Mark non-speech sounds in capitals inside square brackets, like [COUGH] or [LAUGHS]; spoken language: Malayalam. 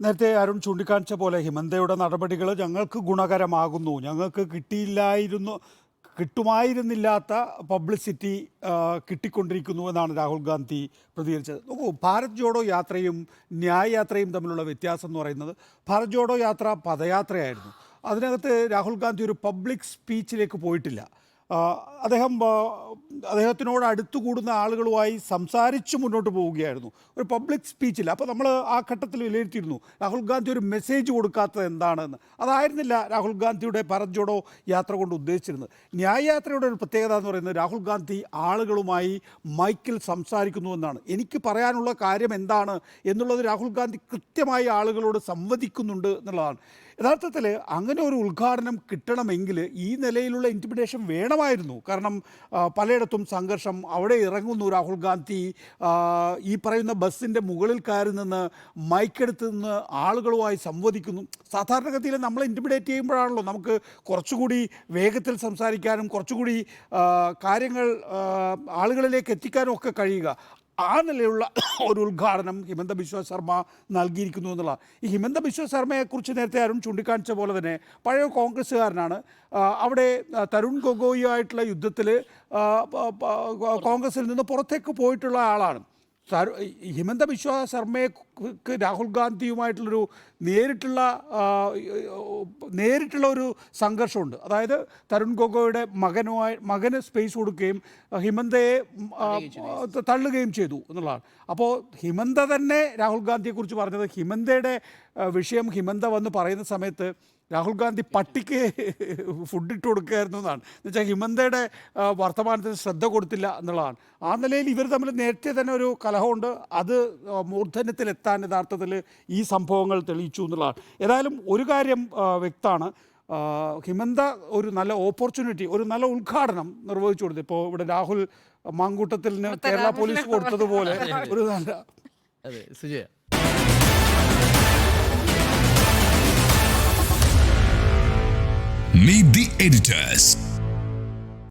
നേരത്തെ അരുൺ ചൂണ്ടിക്കാണിച്ച പോലെ ഹിമന്തയുടെ നടപടികൾ ഞങ്ങൾക്ക് ഗുണകരമാകുന്നു. ഞങ്ങൾക്ക് കിട്ടിയില്ലായിരുന്നു കിട്ടുമായിരുന്നില്ലാത്ത പബ്ലിസിറ്റി കിട്ടിക്കൊണ്ടിരിക്കുന്നു എന്നാണ് രാഹുൽ ഗാന്ധി പ്രതികരിച്ചത്. നോക്കൂ ഭാരത് ജോഡോ യാത്രയും ന്യായ യാത്രയും തമ്മിലുള്ള വ്യത്യാസം എന്ന് പറയുന്നത് ഭാരത് ജോഡോ യാത്ര പദയാത്രയായിരുന്നു. അതിനകത്ത് രാഹുൽ ഗാന്ധി ഒരു പബ്ലിക് സ്പീച്ചിലേക്ക് പോയിട്ടില്ല. അദ്ദേഹം അദ്ദേഹത്തിനോട് അടുത്തു കൂടുന്ന ആളുകളുമായി സംസാരിച്ച് മുന്നോട്ട് പോവുകയായിരുന്നു. ഒരു പബ്ലിക് സ്പീച്ചിൽ. അപ്പോൾ നമ്മൾ ആ ഘട്ടത്തിൽ വിലയിരുത്തിയിരുന്നു രാഹുൽ ഗാന്ധി ഒരു മെസ്സേജ് കൊടുക്കാത്തത് എന്താണെന്ന്. അതായിരുന്നില്ല രാഹുൽ ഗാന്ധിയുടെ പറഞ്ഞോടോ യാത്ര കൊണ്ട് ഉദ്ദേശിച്ചിരുന്നത്. ന്യായയാത്രയുടെ ഒരു പ്രത്യേകത എന്ന് പറയുന്നത് രാഹുൽ ഗാന്ധി ആളുകളുമായി മൈക്കിൽ സംസാരിക്കുന്നു എന്നാണ്. എനിക്ക് പറയാനുള്ള കാര്യം എന്താണ് എന്നുള്ളത് രാഹുൽ ഗാന്ധി കൃത്യമായി ആളുകളോട് സംവദിക്കുന്നുണ്ട് എന്നുള്ളതാണ്. യഥാർത്ഥത്തിൽ അങ്ങനെ ഒരു ഉദ്ഘാടനം കിട്ടണമെങ്കിൽ ഈ നിലയിലുള്ള ഇന്റിമിഡേഷൻ വേണമായിരുന്നു കാരണം പലയിടത്തും സംഘർഷം അവിടെ ഇറങ്ങുന്നു രാഹുൽ ഗാന്ധി. ഈ പറയുന്ന ബസ്സിന്റെ മുകളിൽ കയറി നിന്ന് മൈക്കെടുത്ത് നിന്ന് ആളുകളുമായി സംവദിക്കുന്നു. സാധാരണഗതിയിൽ നമ്മൾ ഇന്റിമിഡേറ്റ് ചെയ്യുമ്പോഴാണല്ലോ നമുക്ക് കുറച്ചുകൂടി വേഗത്തിൽ സംസാരിക്കാനും കുറച്ചുകൂടി കാര്യങ്ങൾ ആളുകളിലേക്ക് എത്തിക്കാനും ഒക്കെ കഴിയുക. ആ നിലയിലുള്ള ഒരു ഉദ്ഘാടനം ഹിമന്ത ബിശ്വ ശർമ്മ നൽകിയിരിക്കുന്നു എന്നുള്ള. ഈ ഹിമന്ത ബിശ്വ ശർമ്മയെക്കുറിച്ച് നേരത്തെ അരുൺ ചൂണ്ടിക്കാണിച്ച പോലെ തന്നെ പഴയ കോൺഗ്രസ്സുകാരനാണ്. അവിടെ തരുൺ ഗൊഗോയുമായിട്ടുള്ള യുദ്ധത്തിൽ കോൺഗ്രസ്സിൽ നിന്ന് പുറത്തേക്ക് പോയിട്ടുള്ള ആളാണ്. ഹിമന്ത ബിശ്വ ശർമ്മയ്ക്ക് രാഹുൽ ഗാന്ധിയുമായിട്ടുള്ളൊരു നേരിട്ടുള്ള നേരിട്ടുള്ള ഒരു സംഘർഷമുണ്ട്. അതായത് തരുൺ ഗൊഗോയുടെ മകനുമായി മകന് സ്പേസ് കൊടുക്കുകയും ഹിമന്തയെ തള്ളുകയും ചെയ്തു. എന്നുള്ളതാണ്. അപ്പോൾ ഹിമന്ത തന്നെ രാഹുൽ ഗാന്ധിയെക്കുറിച്ച് പറഞ്ഞത് ഹിമന്തയുടെ വിഷയം ഹിമന്ത വന്ന് പറയുന്ന സമയത്ത് രാഹുൽ ഗാന്ധി പട്ടിക്ക് ഫുഡ് ഇട്ട് കൊടുക്കുകയായിരുന്നു എന്നാണ്. എന്നുവെച്ചാൽ ഹിമന്തയുടെ വർത്തമാനത്തിന് ശ്രദ്ധ കൊടുത്തില്ല എന്നുള്ളതാണ്. ആ നിലയിൽ ഇവർ തമ്മിൽ നേരത്തെ തന്നെ ഒരു കലഹമുണ്ട്. അത് ആ, മൂർധന്യത്തിലെത്താൻ യഥാർത്ഥത്തിൽ ഈ സംഭവങ്ങൾ തെളിയിച്ചു എന്നുള്ളതാണ്. ഏതായാലും ഒരു കാര്യം വ്യക്തമാണ്. ഹിമന്ത ഒരു നല്ല ഓപ്പർച്യൂണിറ്റി ഒരു നല്ല ഉദ്ഘാടനം നിർവഹിച്ചു കൊടുത്തു. ഇപ്പോൾ ഇവിടെ രാഹുൽ മാങ്കൂട്ടത്തിന് കേരള പോലീസ് കൊടുത്തതുപോലെ [LAUGHS] ഒരു നല്ല അതെ സുജയ. Meet the editors.